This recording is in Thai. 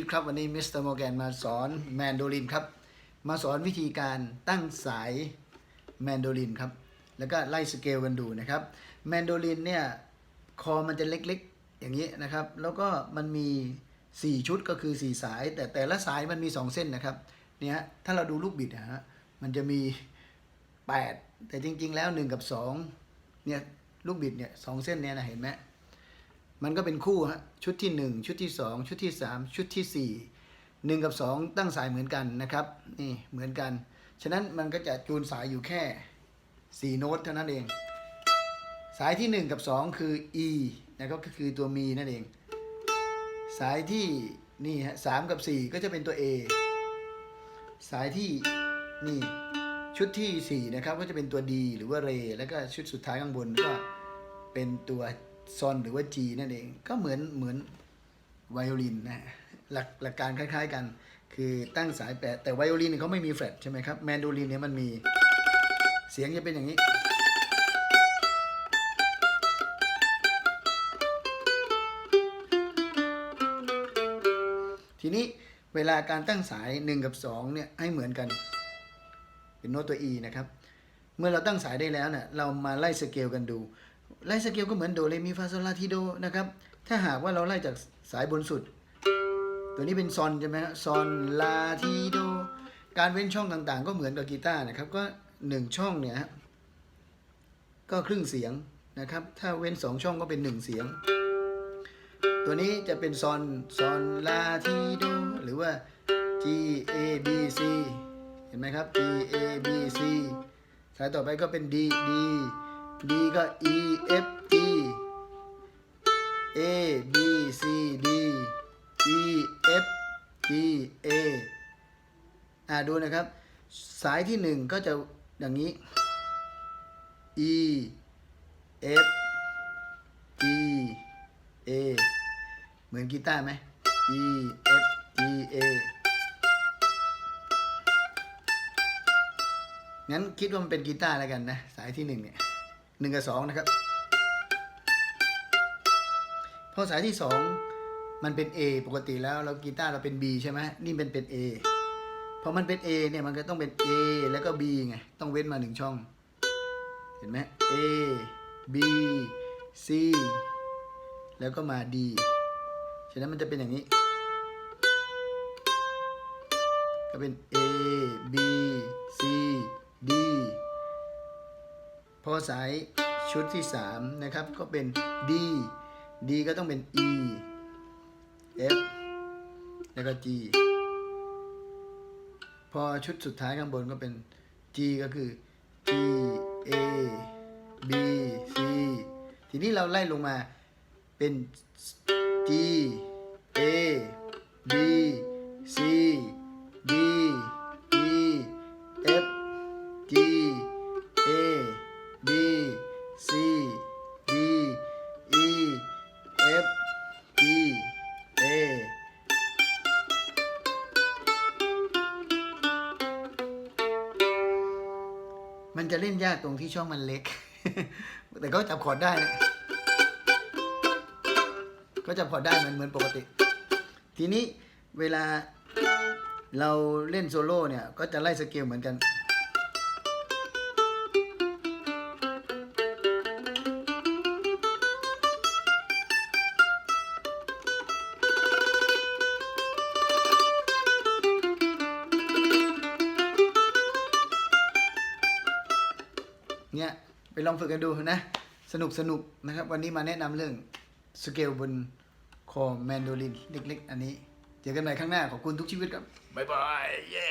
ครับวันนี้มิสเตอร์โมแกนมาสอนแมนโดลินครับ มาสอนวิธีการตั้งสายแมนโดลินครับ แล้วก็ไล่สเกลกันดูนะครับแมนโดลินเนี่ยคอมันจะเล็กๆ อย่างนี้นะครับ แล้วก็มันมี 4 ชุดก็คือ 4 สาย แต่แต่ละสายมันมี 2 เส้นนะครับเนี่ยถ้าเราดูลูกบิดนะฮะมันจะมี 8 แต่จริงๆแล้ว 1 กับ2เนี่ยลูกบิดเนี่ยสองเส้นเนี่ยนะเห็นไหม มันก็เป็นคู่ฮะชุดที่ 1 ชุดที่ 2 ชุดที่ 3 ชุดที่ 4 1 กับ 2 ตั้งสายเหมือนกันนะครับนี่เหมือนกัน ฉะนั้นมันก็จะจูนสายอยู่แค่ 4 โน้ตเท่านั้นเอง สายที่ 1 กับ 2 คือ E นะครับก็คือตัวมีนั่นเอง สายที่นี่ฮะสกับ 4 ก็จะเป็นตัว A สายที่นี่ชุดที่ 4 นะครับก็จะเป็นตัว D หรือว่าเร แล้วก็ชุดสุดท้ายข้างบนก็เป็นตัว ซอนหรือว่า G นั่นเอง ก็เหมือนเหมือนไวโอลินนะฮะหลักหลักการคล้าย ๆกัน คือตั้งสายแปดแต่ไวโอลินเนยเขาไม่มีแฟลตใช่ไหมครับแมนโดลินเนี่ยมันมีเสียงจะเป็นอย่างนี้ ทีนี้เวลาการตั้งสาย 1 กับ 2 เนี่ยให้เหมือนกัน เป็นโน้ตตัว E นะครับ เมื่อเราตั้งสายได้แล้วเนี่ยเรามาไล่สเกลกันดู ไล่สเกลก็เหมือนโดเรมีฟาโซลาทิโดนะครับ ถ้าหากว่าเราไล่จากสายบนสุด ตัวนี้เป็นซอนใช่ไหมฮะซอนลาทิโดการเว้นช่องต่างๆ ก็เหมือนกับกีตาร์นะครับ ก็1ช่องเนี่ยก็ครึ่งเสียงนะครับ ถ้าเว้น2ช่องก็เป็น1เสียง ตัวนี้จะเป็นซอนซอนลาทิโดหรือว่า G A B C เห็นไหมครับ G A B C สายต่อไปก็เป็น D D D ก็ E F G A B C D E F G A อ่าดูนะครับ สายที่หนึ่งก็จะอย่างนี้ E F G A เหมือนกีตาร์ไหม E F G A งั้นคิดว่ามันเป็นกีตาร์แล้วกันนะ สายที่หนึ่งเนี่ย หนึ่งกับสองนะครับพอสายที่สองมันเป็น A ปกติแล้วเรากีตาร์เราเป็น B ใช่ไหมนี่เป็นเป็น A พอมันเป็น A เนี่ยมันก็ต้องเป็น A แล้วก็ B ไงต้องเว้นมาหนึ่งช่อง เห็นไหม A B C แล้วก็มา D ฉะนั้นมันจะเป็นอย่างนี้ ก็เป็น A B C D อสายชุดที่ 3 นะครับ ก็เป็น D D ก็ต้องเป็น E F แล้วก็ G พอชุดสุดท้ายข้างบนก็เป็น G ก็คือ G A B C ทีนี้เราไล่ลงมาเป็น G A B C D มันจะเล่นยากตรงที่ช่องมันเล็ก แต่ก็จับคอร์ดได้นะก็จับคอร์ดได้เหมือนเหมือนปกติ ทีนี้เวลาเราเล่นโซโล่เนี่ย ก็จะไล่สเกลเหมือนกัน เนี่ยไปลองฝึกกันดูนะสนุกสนุกนะครับ วันนี้มาแนะนำเรื่องสเกลบนคอแมนโดลินเล็กๆ อันนี้ เจอกันใหม่ข้างหน้าขอบคุณทุกชีวิตครับ บ๊ายบาย เย้